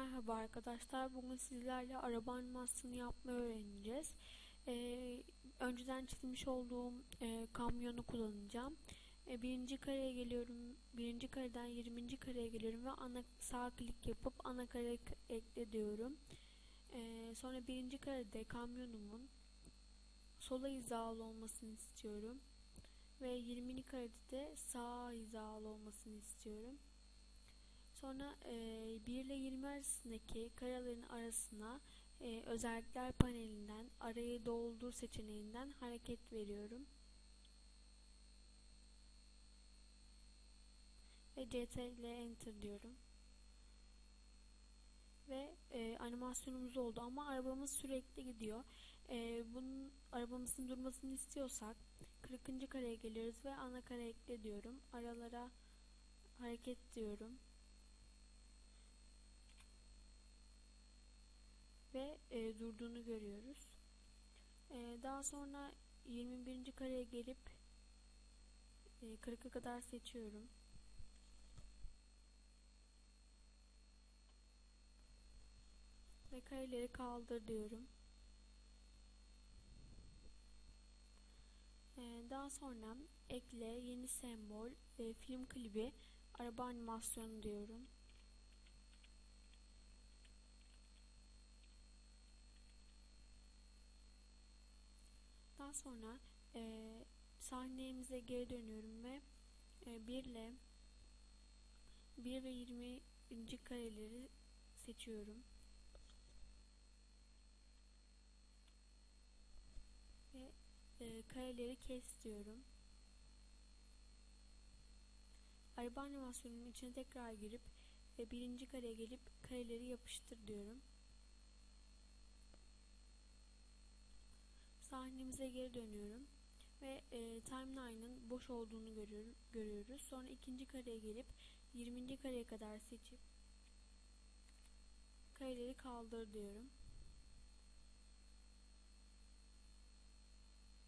Merhaba arkadaşlar. Bugün sizlerle araba animasyonu yapmayı öğreneceğiz. Ee, önceden çizmiş olduğum e, kamyonu kullanacağım. E, birinci kareye geliyorum. Birinci kareden 20. kareye geliyorum ve ana sağ klik yapıp ana kare ekle diyorum. E, sonra birinci karede kamyonumun sola hizalı olmasını istiyorum. Ve 20. karede de sağ hizalı olmasını istiyorum. Sonra e, 1 ile 20 arasındaki karelerin arasına e, özellikler panelinden arayı doldur seçeneğinden hareket veriyorum. Ve CTRL Enter diyorum. Ve e, animasyonumuz oldu ama arabamız sürekli gidiyor. E, bunun arabamızın durmasını istiyorsak 40. kareye geliriz ve ana kare ekle diyorum. Aralara hareket diyorum. Ve e, durduğunu görüyoruz. E, daha sonra 21. kareye gelip e, 40'a kadar seçiyorum. Ve kareleri kaldır diyorum. E, daha sonra ekle yeni sembol e, film klibi araba animasyonu diyorum. Daha sonra e, sahnemize geri dönüyorum ve e, 1 ile 1 ve 20. kareleri seçiyorum. Ve e, kareleri kes diyorum. Araba animasyonunun içine tekrar girip ve birinci kareye gelip kareleri yapıştır diyorum. Sahnemize geri dönüyorum ve e, timeline'ın boş olduğunu görüyor, görüyoruz. Sonra ikinci kareye gelip 20. kareye kadar seçip kareleri kaldır diyorum.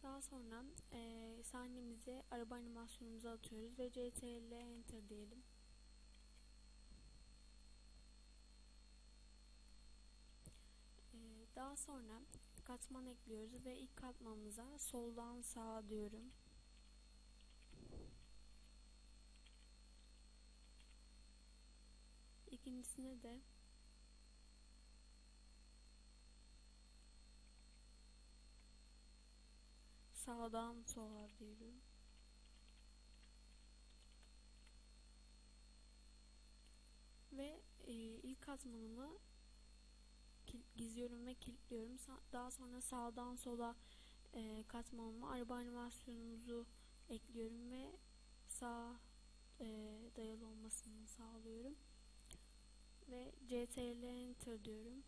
Daha sonra e, sahnemize araba animasyonumuzu atıyoruz ve CTRL Enter diyelim. E, daha sonra katman ekliyoruz ve ilk katmanımıza soldan sağa diyorum. İkincisine de sağdan sola diyorum. Ve e, ilk katmanımı gizliyorum ve kilitliyorum. Daha sonra sağdan sola e, katmanımı araba animasyonumuzu ekliyorum ve sağ e, dayalı olmasını sağlıyorum. Ve CTRL Enter diyorum.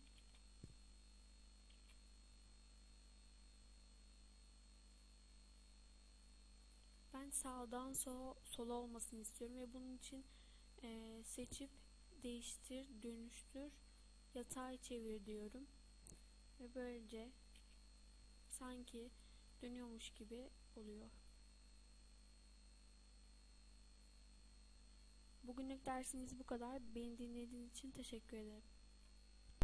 Ben sağdan sola, sola olmasını istiyorum ve bunun için e, seçip değiştir, dönüştür yatay çevir diyorum. Ve böylece sanki dönüyormuş gibi oluyor. Bugünlük dersimiz bu kadar. Beni dinlediğiniz için teşekkür ederim.